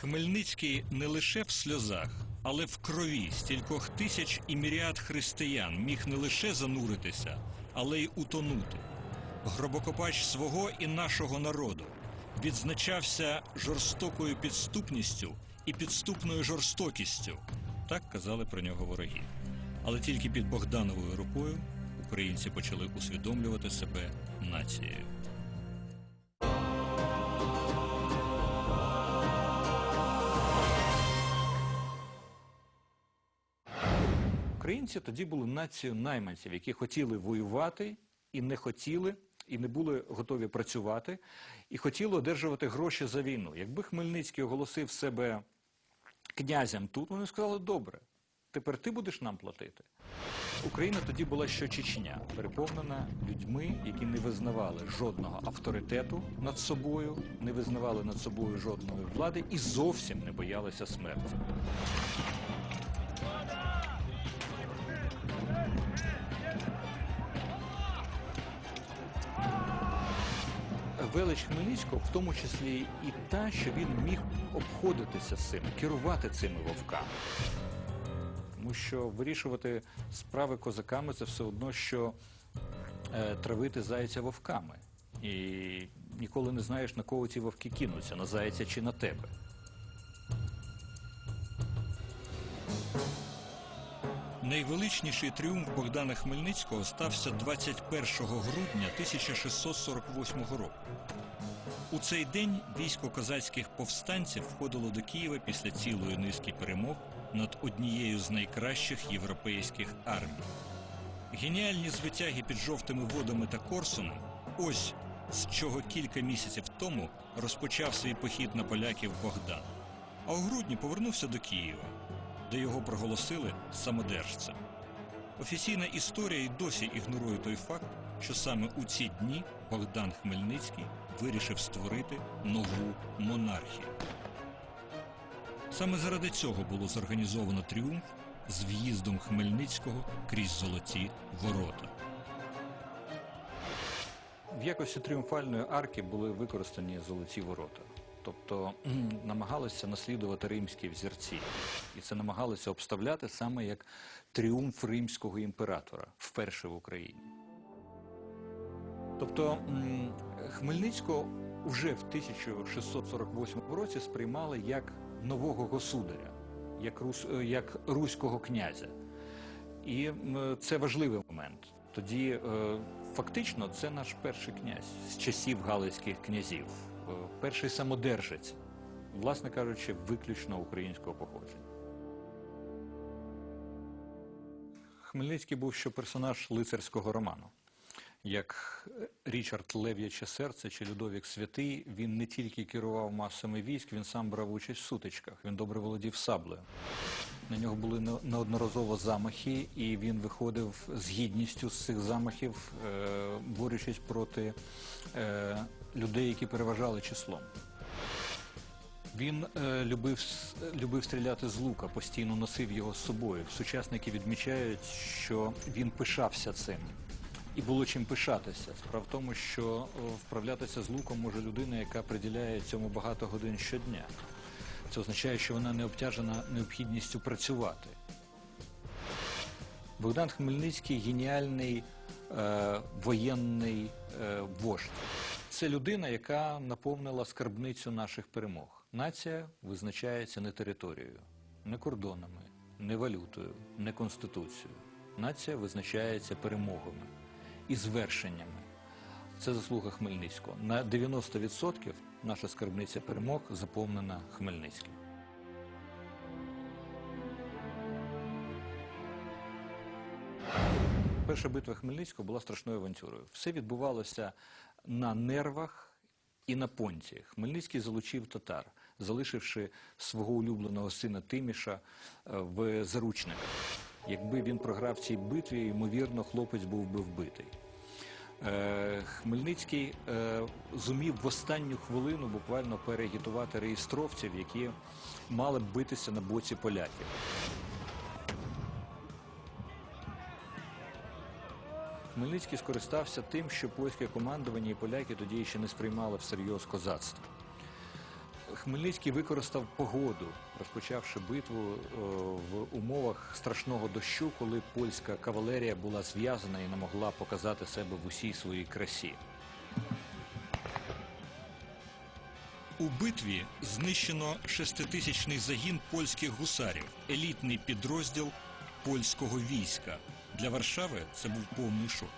Хмельницький не лише в сльозах, але в крові стількох тисяч і міріад християн міг не лише зануритися, але й утонути. Гробокопач свого і нашого народу відзначався жорстокою підступністю і підступною жорстокістю. Так казали про нього вороги. Але тільки під Богдановою рукою українці почали усвідомлювати себе нацією. Українці тоді були нацією найманців, які хотіли воювати і не хотіли, і не були готові працювати, і хотіли одержувати гроші за війну. Якби Хмельницький оголосив себе князем тут, вони сказали, добре, тепер ти будеш нам платити. Україна тоді була що Чечня, переповнена людьми, які не визнавали жодного авторитету над собою, не визнавали над собою жодної влади і зовсім не боялися смерті. Велич Хмельницького, в тому числі і та, що він міг обходитися з цим, керувати цими вовками. Тому що вирішувати справи козаками це все одно, що е, травити зайця вовками. І ніколи не знаєш, на кого ці вовки кинуться, на зайця чи на тебе. Найвеличніший тріумф Богдана Хмельницького стався 21 грудня 1648 року. У цей день військо козацьких повстанців входило до Києва після цілої низки перемог над однією з найкращих європейських армій. Геніальні звитяги під жовтими водами та Корсуном ось з чого кілька місяців тому розпочав свій похід на поляків Богдан. А у грудні повернувся до Києва, де його проголосили самодержцем. Офіційна історія й досі ігнорує той факт, що саме у ці дні Богдан Хмельницький вирішив створити нову монархію. Саме заради цього було зорганізовано тріумф з в'їздом Хмельницького крізь золоті ворота. В якості тріумфальної арки були використані золоті ворота. Тобто намагалися наслідувати римські взірці. І це намагалися обставляти саме як тріумф римського імператора вперше в Україні. Тобто Хмельницького вже в 1648 році сприймали як нового государя, як, рус, е, як руського князя. І це важливий момент. Тоді е, фактично це наш перший князь з часів галицьких князів, перший самодержець, власне кажучи, виключно українського походження. Хмельницький був ще персонаж лицарського роману. Як Річард Лев'яче серце чи Людовік Святий, він не тільки керував масами військ, він сам брав участь в сутичках, він добре володів саблею. На нього були неодноразово замахи, і він виходив з гідністю з цих замахів, е, борючись проти е, людей, які переважали числом. Він е, любив, любив стріляти з лука, постійно носив його з собою. Сучасники відмічають, що він пишався цим. І було чим пишатися. Справа в тому, що вправлятися з луком може людина, яка приділяє цьому багато годин щодня. Це означає, що вона не обтяжена необхідністю працювати. Богдан Хмельницький геніальний е, воєнний е, вождь. Це людина, яка наповнила скарбницю наших перемог. Нація визначається не територією, не кордонами, не валютою, не конституцією. Нація визначається перемогами і звершеннями. Це заслуга Хмельницького. На 90% наша скарбниця перемог заповнена Хмельницьким. Перша битва Хмельницького була страшною авантюрою. Все відбувалося на нервах і на понті. Хмельницький залучив татар, залишивши свого улюбленого сина Тиміша е, в заручниках. Якби він програв цій битві, ймовірно, хлопець був би вбитий. Е, Хмельницький е, зумів в останню хвилину буквально переагітувати реєстровців, які мали б битися на боці поляків. Хмельницький скористався тим, що польське командування і поляки тоді ще не сприймали всерйоз козацтво. Хмельницький використав погоду, розпочавши битву е, в умовах страшного дощу, коли польська кавалерія була зв'язана і не могла показати себе в усій своїй красі. У битві знищено шеститисячний загін польських гусарів, елітний підрозділ польського війська. Для Варшави це був повний шок.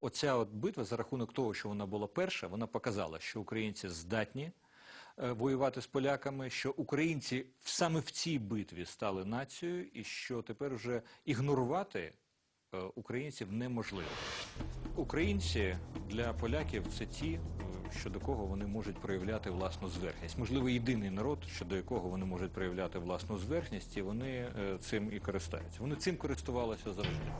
Оця от битва, за рахунок того, що вона була перша, вона показала, що українці здатні е, воювати з поляками, що українці саме в цій битві стали нацією, і що тепер вже ігнорувати е, українців неможливо. Українці для поляків це ті, е, щодо кого вони можуть проявляти власну зверхність. Можливо, єдиний народ, щодо якого вони можуть проявляти власну зверхність, і вони е, цим і користаються. Вони цим користувалися завжди.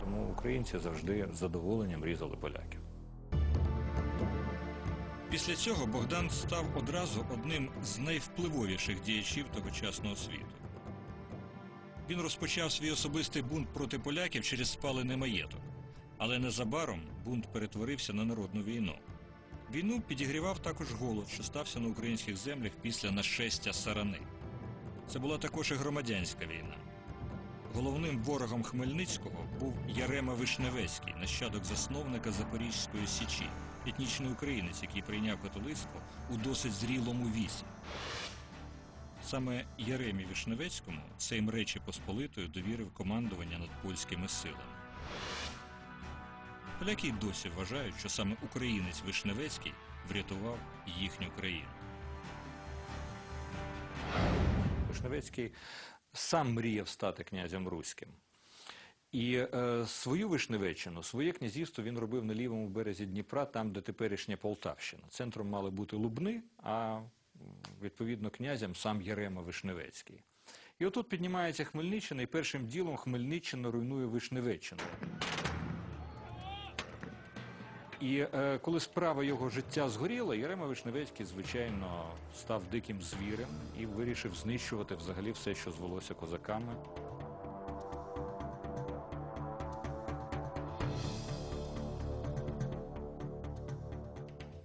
Тому українці завжди з задоволенням різали поляків. Після цього Богдан став одразу одним з найвпливовіших діячів тогочасного світу. Він розпочав свій особистий бунт проти поляків через спалений маєток. Але незабаром бунт перетворився на народну війну. Війну підігрівав також голод, що стався на українських землях після нашестя сарани. Це була також і громадянська війна. Головним ворогом Хмельницького був Ярема Вишневецький, нащадок засновника Запорізької січі, етнічний українець, який прийняв католицтво у досить зрілому віці. Саме Яремі Вишневецькому Сейм Речі Посполитої довірив командування над польськими силами. Поляки й досі вважають, що саме українець Вишневецький врятував їхню країну. Вишневецький сам мріяв стати князем руським. І е, свою Вишневеччину, своє князівство він робив на лівому березі Дніпра, там, де теперішня Полтавщина. Центром мали бути Лубни, а відповідно князем сам Ярема Вишневецький. І отут піднімається Хмельниччина, і першим ділом Хмельниччина руйнує Вишневеччину. І е, коли справа його життя згоріла, Ярема Вишневецький, звичайно, став диким звірем і вирішив знищувати взагалі все, що звелося козаками.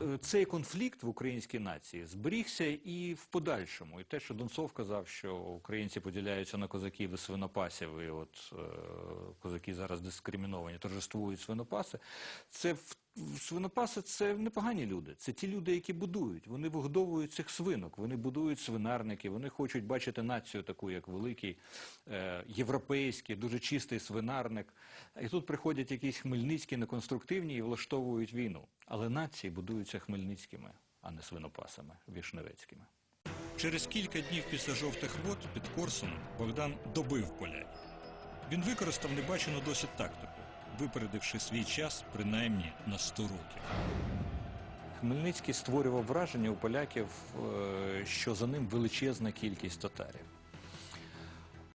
Е, Цей конфлікт в українській нації зберігся і в подальшому. І те, що Донцов казав, що українці поділяються на козаків і свинопасів, і от е, козаки зараз дискриміновані, торжествують свинопаси. Це в свинопаси це непогані люди. Це ті люди, які будують. Вони вигодовують цих свинок, вони будують свинарники, вони хочуть бачити націю таку, як великий е, європейський, дуже чистий свинарник. І тут приходять якісь хмельницькі неконструктивні і влаштовують війну. Але нації будуються хмельницькими, а не свинопасами вішневецькими. Через кілька днів після жовтих вод під Корсуном Богдан добив поляків. Він використав небачену досить тактику, випередивши свій час принаймні на 100 років. Хмельницький створював враження у поляків, е, що за ним величезна кількість татарів.